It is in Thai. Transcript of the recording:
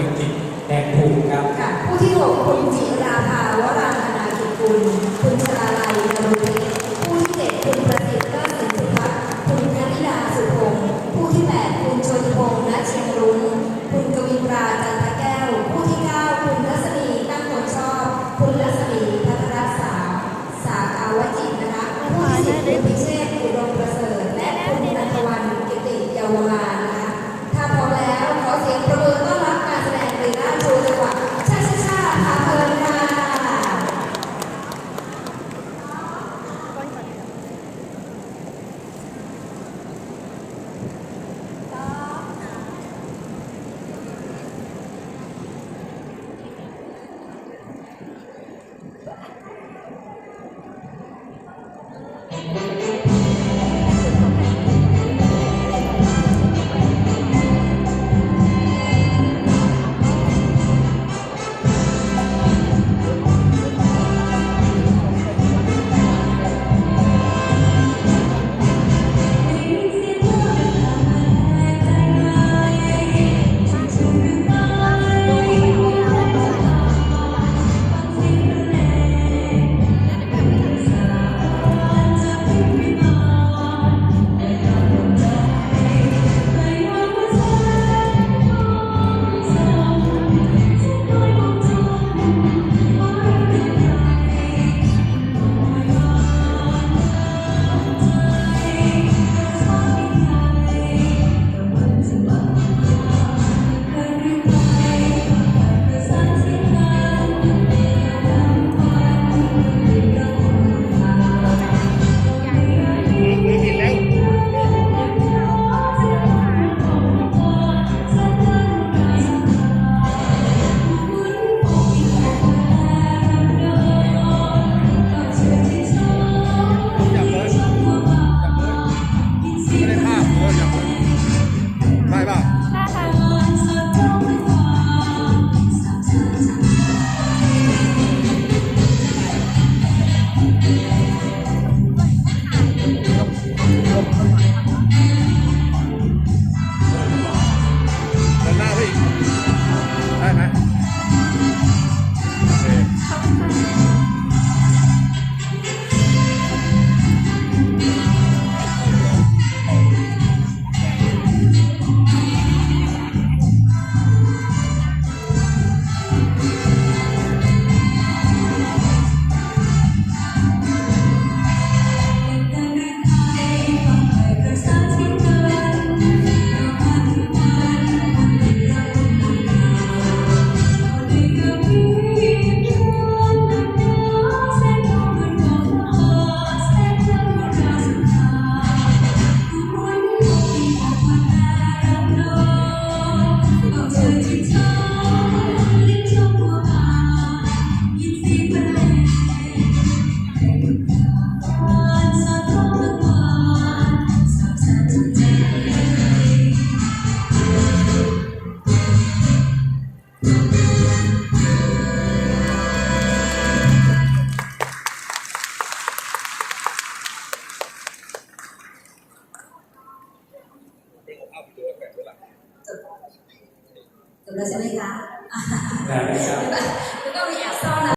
มืองจิตแดงผูกครับ ค่ะ ผู้ที่หกคุณจิราภาวรางคณากิจกุลคุณชลาลัยนรุเทศผู้ที่เจ็ดคุณประสิทธิ์เลิศสินสุภักคุณกนิดาสุพงศ์ผู้ที่แปดคุณชนพงษ์ณเชียงรุ้งคุณกวินตราจันทแก้ว ผู้ที่เก้าคุณรัศมีตั้งผลชอบ คุณรัศมีพัทรสาสากาวจิตนะคะผู้ที่สิบคุณพิเชษฐ์อุดมประเสริฐ ถูกแล้วใช่ไหมคะแต่ไม่ใช่แล้วก็มีแอบซ่อนนะ